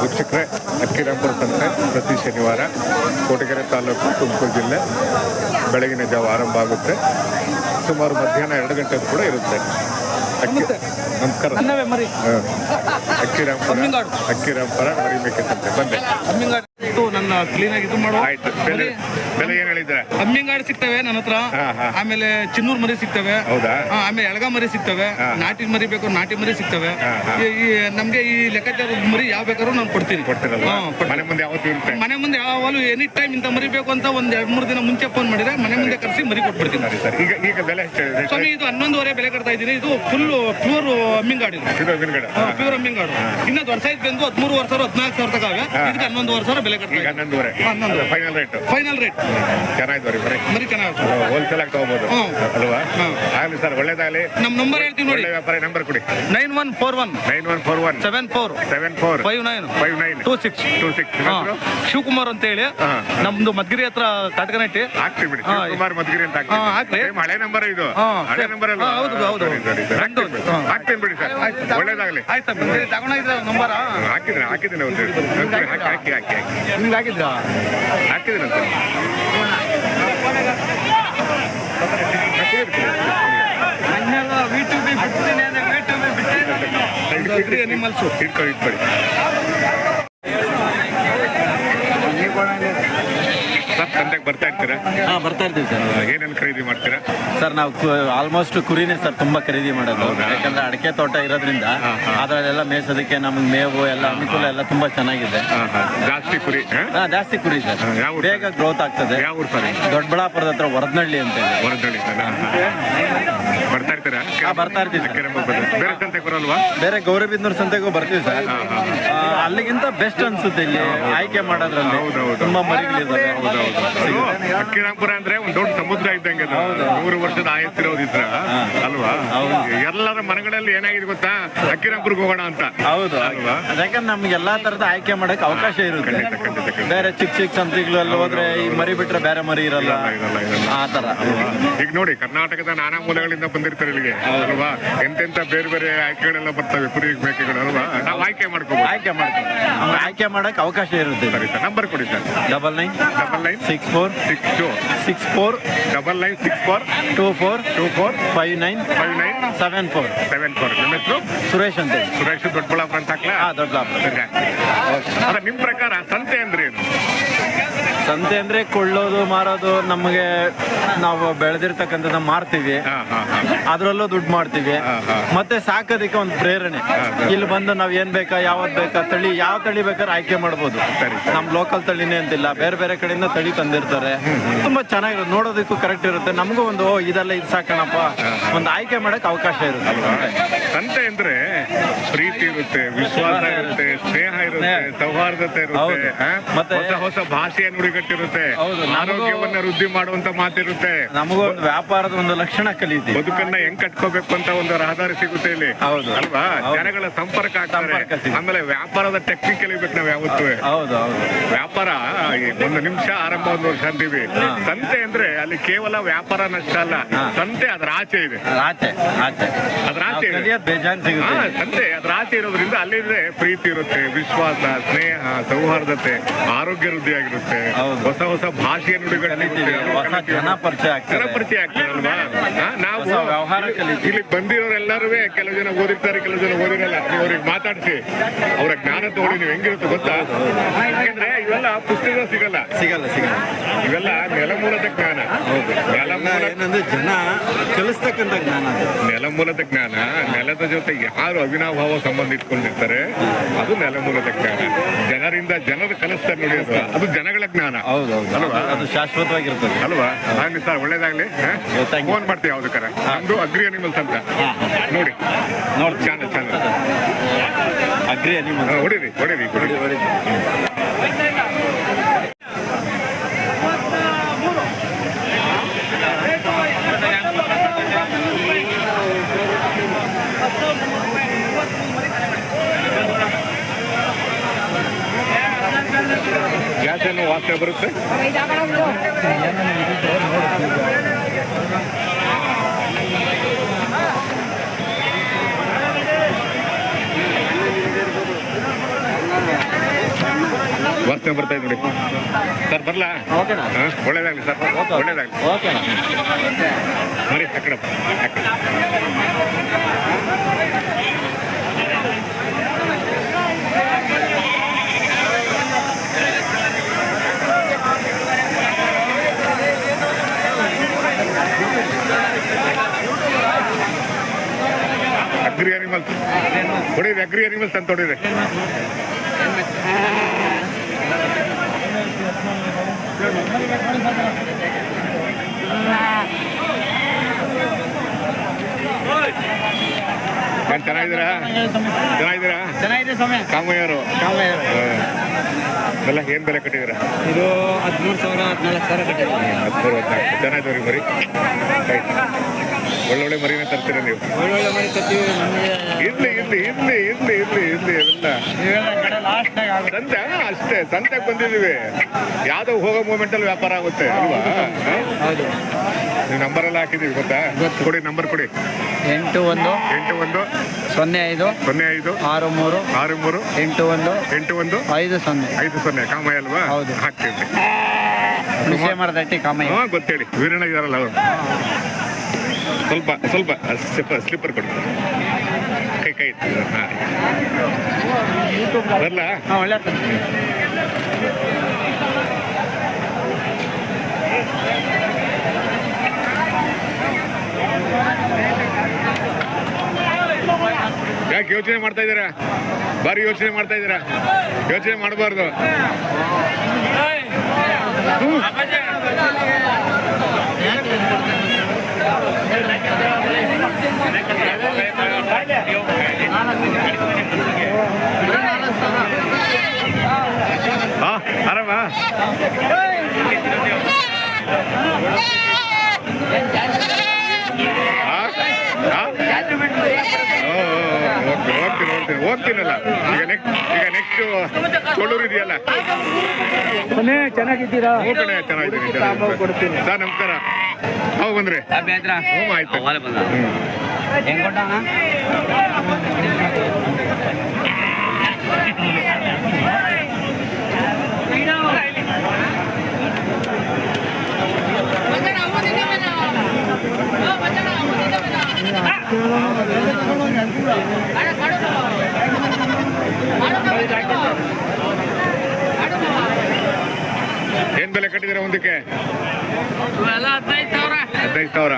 ವೀಕ್ಷಕರೇ, ಅಕ್ಕಿರಾಂಪುರ ಸಂತೆ ಪ್ರತಿ ಶನಿವಾರ ಕೋಟಗೆರೆ ತಾಲೂಕು ತುಮಕೂರು ಜಿಲ್ಲೆ ಬೆಳಗಿನ ಜಾವ ಆರಂಭ ಆಗುತ್ತೆ. ಸುಮಾರು ಮಧ್ಯಾಹ್ನ ಎರಡು ಗಂಟೆ ಕೂಡ ಇರುತ್ತೆ. ನಮಸ್ಕಾರ. ಅಕ್ಕಿರಾಂಪುರ. ಅಕ್ಕಿರಾಂಪುರ ಬಂದೆ ನನ್ನ ಕ್ಲೀನ್ ಆಗಿ ಇದು ಆಯ್ತು. ಬೆಲೆ ಬೆಲೆ ಏನು ಹೇಳಿದ್ರೆ? ಅಮ್ಮಿಂಗಾಡ್ ಸಿಗ್ತವೆ ನನ್ನ ಹತ್ರ. ಆಮೇಲೆ ಚಿನ್ನೂರ್ ಮರಿ ಸಿಗ್ತವೆ. ಹೌದಾ? ಆಮೇಲೆ ಎಳಗ ಮರಿ ಸಿಗ್ತವೆ. ನಾಟಿ ಮರಿ ಬೇಕು ನಾಟಿ ಮರಿ ಸಿಗ್ತವೆ. ಈ- ನಮ್ಗೆ ಈ ಲೆಕ್ಕಾಚಾರದ ಮರಿ ಯಾವ ಬೇಕಾದ್ರೂ ನಾನು ಕೊಡ್ತೀನಿ. ಮನೆ ಮುಂದೆ ಯಾವತ್ತು ಮನೆ ಮುಂದೆ ಯಾವಾಗಲೂ ಎನಿ ಟೈಮ್ ಇಂತ ಮರಿ ಬೇಕು ಅಂತ ಒಂದ್ ಎರಡ್ ಮೂರು ದಿನ ಮುಂಚೆ ಫೋನ್ ಮಾಡಿದ್ರೆ ಮನೆ ಮುಂದೆ ಕರೆಸಿ ಮರಿ ಕೊಟ್ಬಿಡ್ತೀನಿ. ಈಗ ಈಗ ಬೆಲೆ ಸ್ವಾಮಿ ಇದು ಹನ್ನೊಂದುವರೆ ಬೆಲೆ ಕಟ್ತಾ ಇದ್ದೀನಿ. ಇದು ಫುಲ್ ಪ್ಯೂರ್ ಇದು ಇದು ವಿನ್ಗಡೆ ಪ್ಯೂರ್ ಮಿಂಗಾಡು ಇನ್ನ ವರ್ಷ ಸೈಜ್ ಬಂದು ಹದಿಮೂರು ವರ್ಷ ಹದಿನಾಲ್ಕು ಸಾವಿರ ತಗ ಇದಕ್ಕೆ ಹನ್ನೊಂದು ವರ್ಷ ಬೆಲೆ ಇದ್ದೀನಿ ಹನ್ನೊಂದುವರೆ. ಹನ್ನೊಂದು. ಫೈನಲ್ ರೇಟ್ ಫೈನಲ್ ರೇಟ್ ಚೆನ್ನಾಗಿತ್ತು ರೀ ಬರೀ. ಮರಿ ಚೆನ್ನಾಗಿ ಹೋಲ್ಸೇಲ್ ಆಗಿ ತಗೋಬಹುದು ಅಲ್ವಾ. ಆಗ್ಲಿ ಸರ್ ಒಳ್ಳೇದಾಗಲಿ. ನಮ್ಮ ನಂಬರ್ ಹೇಳ್ತೀವಿ ನೋಡಿ. ವ್ಯಾಪಾರ ನಂಬರ್ ಕೊಡಿ. Nine one four one. Nine one four one. Seven four seven four five nine five nine two six two six Shivakumar ಅಂತ ಹೇಳಿ. ನಮ್ದು ಮದ್ಗಿರಿ ಹತ್ರ ಕಾಟ್ಕನಟ್ಟಿ ಹಾಕ್ತೀವಿ ಬಿಡಿ. ಹಾ. ಕುಮಾರ್ ಮಧುಗಿರಿ ಅಂತ ಹಾಕ್ತೀವಿ. ಹಳೆ ನಂಬರ್ ಇದು. ಹಳೆ ನಂಬರ್ ಅಲ್ಲ ಹೌದು, ಹೌದು. ಸರಿ, ಸರಿ, ಸರಿ. ಬಿಡಿ. ಹಾಕ್ತೀನಿ ಸರ್ ಒಳ್ಳೇದಾಗಲಿ. ಆಯ್ತು ಸರ್ ತಗೊಂಡಿದ್ರ ನಂಬರ? ಹಾಕಿದ್ರೆ ಹಾಕಿದ್ದೀನಿ ಒಂದು ಹಾಕಿ ಹಾಕಿ ಹಾಕಿ ನಿಮ್ಗೆ ಹಾಕಿದ್ದೀನಿ ಅಂತ ಅಗ್ರಿ ಅನಿಮಲ್ಸು ಇಟ್ಕೊಳ್ಳಿ ಇಟ್ಕೊಳ್ಳಿ ಸರ್ ಸಂತೆಗೆ ಬರ್ತಾ ಇರ್ತೀರಾ? ಹಾಂ ಬರ್ತಾ ಇರ್ತೀವಿ ಸರ್. ಏನೇನು ಖರೀದಿ ಮಾಡ್ತೀರಾ? ಸರ್ ನಾವು ಆಲ್ಮೋಸ್ಟ್ ಕುರಿನೇ ಸರ್ ತುಂಬಾ ಖರೀದಿ ಮಾಡೋದು. ಯಾಕಂದ್ರೆ ಅಡಿಕೆ ತೋಟ ಇರೋದ್ರಿಂದ ಅದ್ರಲ್ಲೆಲ್ಲ ಮೇಯ್ಸೋದಕ್ಕೆ ನಮಗೆ ಮೇವು ಎಲ್ಲ ಅನುಕೂಲ ಎಲ್ಲ ತುಂಬಾ ಚೆನ್ನಾಗಿದೆ. ಜಾಸ್ತಿ ಕುರಿ ಹಾ? ಜಾಸ್ತಿ ಕುರಿ ಸರ್? ಬೇಗ ಗ್ರೋತ್ ಆಗ್ತದೆ. ಯಾವ ಊರು ಸರ್? ದೊಡ್ಡಬಳ್ಳಾಪುರದ ಹತ್ರ ವರದನಹಳ್ಳಿ ಅಂತ ಇದೆ. ಬರ್ತಾ ಇರ್ತೀರಾ? ಹಾ, ಬರ್ತಾ ಇರ್ತೀವಿ ಸರ್. ಬೇರೆ ಸಂತೆಗೆ ಬರಲ್ವಾ? ಬೇರೆ ಗೌರಿಬಿದನೂರು ಸಂತೆಗೂ ಬರ್ತೀವಿ ಸರ್. ಆ, ಅಲ್ಲಿಗಿಂತ ಬೆಸ್ಟ್ ಅನ್ಸುತ್ತೆ ಇಲ್ಲಿ ಆಯ್ಕೆ ಮಾಡೋದ್ರಲ್ಲಿ. ಹೌದೌದು. ತುಂಬಾ ಮರಿಗಳಿದೆ ಹೌದೌದು ಅಕ್ಕಿರಾಂಪುರ ಅಂದ್ರೆ ಒಂದ್ ದೊಡ್ಡ ಸಮುದ್ರ ಇದ್ದಂಗೆ. ನೂರು ವರ್ಷದ ಆಯಸ್ಸಿರೋದಿದ್ರ ಅಲ್ವಾ? ಎಲ್ಲರ ಮನೆಗಳಲ್ಲಿ ಏನಾಗಿದೆ ಗೊತ್ತಾ? ಅಕ್ಕಿರಾಂಪುರ್ಗೆ ಹೋಗೋಣ ಅಂತ. ಹೌದು. ಅಲ್ವಾ? ಯಾಕಂದ್ರೆ ನಮ್ಗೆ ಎಲ್ಲಾ ತರದ ಆಯ್ಕೆ ಮಾಡಕ್ ಅವಕಾಶ ಇರುತ್ತೆ. ಬೇರೆ ಚಿಕ್ಕ ಚಿಕ್ಕ ಸಂತೆಗಳಲ್ಲಿ ಹೋದ್ರೆ ಈ ಮರಿ ಬಿಟ್ರೆ ಬೇರೆ ಮರಿ ಇರಲ್ಲ. ಇರಲ್ಲ, ಇರಲ್ಲ. ಆ ತರ ಅಲ್ವಾ? ಈಗ ನೋಡಿ ಕರ್ನಾಟಕದ ನಾನಾ ಮೂಲಗಳಿಂದ ಬಂದಿರ್ತಾರೆ ಇಲ್ಲಿಗೆ. ಅಲ್ವಾ? ಎಂತೆಂತ ಬೇರೆ ಬೇರೆ ಆಯ್ಕೆಗಳೆಲ್ಲ ಬರ್ತವೆ ಕುರಿ ಮೇಕೆಗಳು ಅಲ್ವಾ? ನಾವು ಆಯ್ಕೆ ಮಾಡ್ಕೋಬಹುದು ಆಯ್ಕೆ ಮಾಡ್ತೀವಿ ಆಯ್ಕೆ ಮಾಡಕ್ ಅವಕಾಶ ಇರುತ್ತೆ. ನಂಬರ್ ಕೊಡಿ sir. Double nine double nine six four six two six four double nine six four two four two four five nine five nine seven four seven four ನಿಮ್ಮ ಹೆಸರು? ಸುರೇಶ್ ಅಂತ. ಸುರೇಶ್ ದೊಡ್ಡಬಳ್ಳಾಪುರ ಅಂತ ಹಾಕ್ಲಾ? ದೊಡ್ಡಬಳ್ಳಾಪುರ. ನಿಮ್ಮ ಪ್ರಕಾರ ಸಂತೆ ಅಂದ್ರೆ ಏನು? ಸಂತೆ ಅಂದ್ರೆ ಕೊಳ್ಳೋದು ಮಾರೋದು ನಮಗೆ ನಾವು ಬೆಳೆದಿರ್ತಕ್ಕಂಥದ್ದು ಮಾರ್ತೀವಿ. ಅದ್ರಲ್ಲೂ ದುಡ್ಡು ಮಾಡ್ತೀವಿ. ಮತ್ತೆ ಸಾಕೋದಕ್ಕೆ ಒಂದು ಪ್ರೇರಣೆ. ಇಲ್ಲಿ ಬಂದು ನಾವ್ ಏನ್ ಬೇಕಾ ಯಾವತ್ ಬೇಕಾ ತಳಿ ಯಾವ ತಳಿ ಬೇಕಾದ್ರೆ ಆಯ್ಕೆ ಮಾಡ್ಬೋದು. ನಮ್ ಲೋಕಲ್ ತಳಿನೇ ಅಂತಿಲ್ಲ ಬೇರೆ ಬೇರೆ ಕಡೆಯಿಂದ ತಳಿ ತಂದಿರ್ತಾರೆ. ತುಂಬಾ ಚೆನ್ನಾಗಿರುತ್ತೆ ನೋಡೋದಕ್ಕೂ ಕರೆಕ್ಟ್ ಇರುತ್ತೆ. ನಮಗೂ ಒಂದು ಓ ಇದೆಲ್ಲ ಇದು ಸಾಕಣಪ್ಪ. ಒಂದು ಆಯ್ಕೆ ಮಾಡಕ್ ಅವಕಾಶ ಇರುತ್ತೆ. ಸಂತೆ ಅಂದ್ರೆ ಪ್ರೀತಿ ಇರುತ್ತೆ ವಿಶ್ವಾಸ ಇರುತ್ತೆ ಸ್ನೇಹ ಇರುತ್ತೆ ಸೌಹಾರ್ದತೆ ಇರುತ್ತೆ. ಮತ್ತೆ- ಹೊಸ ಹೊಸ ಭಾಷೆಯ ನುಡಿಗಟ್ಟಿರುತ್ತೆ ನಮಗೂ- ಆರೋಗ್ಯವನ್ನ ವೃದ್ಧಿ ಮಾಡುವಂತ ಮಾತಿರುತ್ತೆ. ನಮಗೂ ವ್ಯಾಪಾರದ ಒಂದು ಲಕ್ಷಣ ಕಲಿತೀವಿ ಬದುಕನ್ನ ಹೆಂಗ್ ಕಟ್ಕೋಬೇಕು ಅಂತ ಒಂದು ರಹದಾರಿ ಸಿಗುತ್ತೆ ಇಲ್ಲಿ. ಹೌದು. ಅಲ್ವಾ? ಜನಗಳ ಸಂಪರ್ಕ ಆಗ್ತಾರೆ. ಆಮೇಲೆ ವ್ಯಾಪಾರದ ಟೆಕ್ನಿಕ್ ಕಲಿಬೇಕು ನಾವು ಯಾವತ್ತೂ. ಹೌದು ಹೌದು. ವ್ಯಾಪಾರ ಒಂದು ನಿಮಿಷ ಆರಂಭ ಒಂದು ವರ್ಷ ಅಂತೀವಿ. ಸಂತೆ ಅಂದ್ರೆ ಅಲ್ಲಿ ಕೇವಲ ವ್ಯಾಪಾರ ನಷ್ಟ ಅಲ್ಲ. ಸಂತೆ ಅದ್ರ ಆಚೆ ಇದೆ. ಆಚೆ ಆಚೆ. ಅದ್ರ ಆಚೆ ಇದೆ. ಬೇಜಾನ್ ಸಿಗುತ್ತೆ. ಸಂತೆ ಅದ್ರ ಆಚೆ ಇರೋದ್ರಿಂದ ಅಲ್ಲಿ ಪ್ರೀತಿ ಇರುತ್ತೆ ವಿಶ್ವಾಸ ಸ್ನೇಹ ಸೌಹಾರ್ದತೆ ಆರೋಗ್ಯ ವೃದ್ಧಿಯಾಗಿರುತ್ತೆ. ಹೊಸ ಹೊಸ ಸಿಗುತ್ತೆ. ಹೊಸ ಜನ ಪರಿಚಯ ಜನ ಆಗ್ತಾರೆ ಪರಿಚಯ ಆಗ್ತಾರಲ್ವಾ ಹಾ, ನಾವು ವ್ಯವಹಾರ. ಇಲ್ಲಿ ಬಂದಿರೋರೆಲ್ಲರೂ ಕೆಲವು ಜನ ಓದಿರ್ತಾರೆ ಕೆಲವು ಜನ ಓದಿರಲ್ಲ. ನೀವು ಅವ್ರಿಗೆ ಮಾತಾಡಿಸಿ. ಅವರ ಜ್ಞಾನ ತಗೊಳ್ಳಿ ನೀವು ಹೆಂಗಿರುತ್ತೆ ಗೊತ್ತಾ? ಯಾಕಂದ್ರೆ ಇವೆಲ್ಲ ಪುಸ್ತಕ ಸಿಗಲ್ಲ. ಸಿಗಲ್ಲ ಸಿಗಲ್ಲ. ಇವೆಲ್ಲ ನೆಲಮೂಲದ ಜ್ಞಾನ. ನೆಲಮೂಲ ಏನಂದ್ರೆ ಜನ ಕಲಿಸ್ತಕ್ಕಂಥ ಜ್ಞಾನ. ನೆಲಮೂಲದ ಜ್ಞಾನ ನೆಲದ ಜೊತೆ ಯಾರು ಅವಿನಾಭಾವ ಸಂಬಂಧ ಇಟ್ಕೊಂಡಿರ್ತಾರೆ ಅದು ನೆಲಮೂಲದ ಜ್ಞಾನ. ಜನರಿಂದ ಜನರು ಕಲಿಸ್ತಾರೆ ನೋಡಿ ಅದು ಜನಗಳ ಜ್ಞಾನ. ಹೌದು ಹೌದು ಅಲ್ವಾ? ಅದು ಶಾಶ್ವತವಾಗಿರ್ತದೆ. ಅಲ್ವಾ? ಆಗ್ಲಿ ಸರ್ ಒಳ್ಳೇದಾಗ್ಲಿ thank you. ಫೋನ್ ಮಾಡ್ತೀವಿ ಯಾವ್ದಕ್ಕಾರ? ನಮ್ದು ಅಗ್ರಿ ಅನಿಮಲ್ಸ್ ಅಂತ. ನೋಡಿ. ನೋಡಿ ಚಾನಲ್ ಚಾನಲ್. ಅಗ್ರಿ ಅನಿಮಲ್ ಹೊಡಿರಿ ಹೊಡಿರಿ ಹೊಡಿರಿ ಗ್ಯಾಸ್ ಏನು ವಾಸನೆ ಬರುತ್ತೆ? ವಾಸನೆ ಬರ್ತಾ ಇದ್ದೀನಿ ಸರ್ ಬರಲಾ? ಒಳ್ಳೇದಾಗ್ಲಿ ಒಳ್ಳೇದಾಗಲಿ ಸರ್. ಒಳ್ಳೇದಾಗ್ಲಿ. ಮರಿ ಆ ಹೊಡಿರಿ ಅಗ್ರಿ ಅನಿಮಲ್ಸ್ ಅಂತ ಹೊಡಿರಿ ಏನ್ ಚೆನ್ನಾಗಿದ್ದೀರಾ? ಚೆನ್ನಾಗಿದ್ದೀರಾ? ಚೆನ್ನಾಗಿದೆ ಸಮಯ ಕಾಮಯ್ಯರು ಎಲ್ಲ ಏನ್ ಬೆಲೆ ಕಟ್ಟಿದ್ದೀರಾ? ಇದು ಹದಿಮೂರು ಸಾವಿರ ಹದಿನಾಲ್ಕು ಸಾವಿರ ಕಟ್ಟಿದ್ರು ಹದಿಮೂರು ಹದಿನಾಲ್ಕು. ಮರಿ. ರೈಟ್ ಒಳ್ಳೊಳ್ಳೆ ಮರಿನ ತರ್ತೀರಾ ನೀವು? ಒಳ್ಳೊಳ್ಳೆ ಮನೆ ತರ್ತೀವಿ ನಮಗೆ ಇರ್ಲಿ ಇರ್ಲಿ ಇರ್ಲಿ ಇರ್ಲಿ ಇರ್ಲಿ ಇರ್ಲಿ ಎಲ್ಲ. ಕಡೆ ಲಾಸ್ಟ್ನಾಗ ಸಂತೆ ಅಷ್ಟೇ ಸಂತೆಗೆ ಬಂದಿದ್ದೀವಿ. ಯಾವ್ದೋ ಹೋಗೋ ಮೂಮೆಂಟ್ ಅಲ್ಲಿ ವ್ಯಾಪಾರ ಆಗುತ್ತೆ ಅಲ್ವಾ? ಹೌದು. ನೀವು ನಂಬರ್ ಎಲ್ಲ ಹಾಕಿದೀವಿ ಗೊತ್ತಾ? ಕೊಡಿ ನಂಬರ್ ಕೊಡಿ. ಎಂಟು ಒಂದು ಎಂಟು ಒಂದು ಸೊನ್ನೆ ಐದು ಸೊನ್ನೆ ಐದು ಆರು ಮೂರು ಆರು ಮೂರು ಎಂಟು ಒಂದು ಎಂಟು ಒಂದು ಐದು ಸೊನ್ನೆ. ಐದು ಸೊನ್ನೆ. ಕಾಮಯ್ಯ ಅಲ್ವಾ? ಹೌದು. ಹಾಕ್ತೀವಿ. ವಿಷಯ ಮರದಟ್ಟಿ ಕಾಮಯ್ಯ. ಗೊತ್ತೇಳಿ. ವೀರಣ್ಣ ಇದಾರಲ್ಲ ಅವರು. ಸ್ವಲ್ಪ ಸ್ವಲ್ಪ ಸ್ಲಿಪ್ಪರ್ ಸ್ಲಿಪ್ಪರ್ ಕೊಡಿ. ಕೈ ಕೈ ಹಾಂ. ಬರಲ್ಲ ಹಾಂ ಒಳ್ಳೆ ಯಾಕೆ ಯೋಚನೆ ಮಾಡ್ತಾ ಇದ್ದೀರಾ? ಬಾರಿ ಯೋಚನೆ ಮಾಡ್ತಾ ಇದ್ದೀರಾ? ಯೋಚನೆ ಮಾಡಬಾರ್ದು. ಹಾ ಆರಾಮ? ಹಾ? ಹಾ? ಓಕೆ ಓಕೆ ನೋಡ್ತೀನಿ ಹೋಗ್ತೀನಲ್ಲ ಈಗ ನೆಕ್ಸ್ಟ್ ಈಗ ನೆಕ್ಸ್ಟ್ ಕೊಲ್ಲೂರು ಇದೆಯಲ್ಲ? ಕೊನೆ ಚೆನ್ನಾಗಿದ್ದೀರಾ? ಹ್ಞೂ ಕಣೆ ಚೆನ್ನಾಗಿದ್ದೀನಿ. ಸರ್ ನಮಸ್ಕಾರ. ಅವು ಬಂದ್ರಿ? ಹ್ಞೂ ಆಯ್ತು. ಹ್ಞೂ ಹೆಂಗ್ ಕೊಟ್ಟಣ ಏನ್ ಬೆಲೆ ಕಟ್ಟಿದಿರ ಒಂದಕ್ಕೆ? ಎಲ್ಲ ಹದಿನೈದು ಸಾವಿರ. ಹದಿನೈದು ಸಾವಿರ.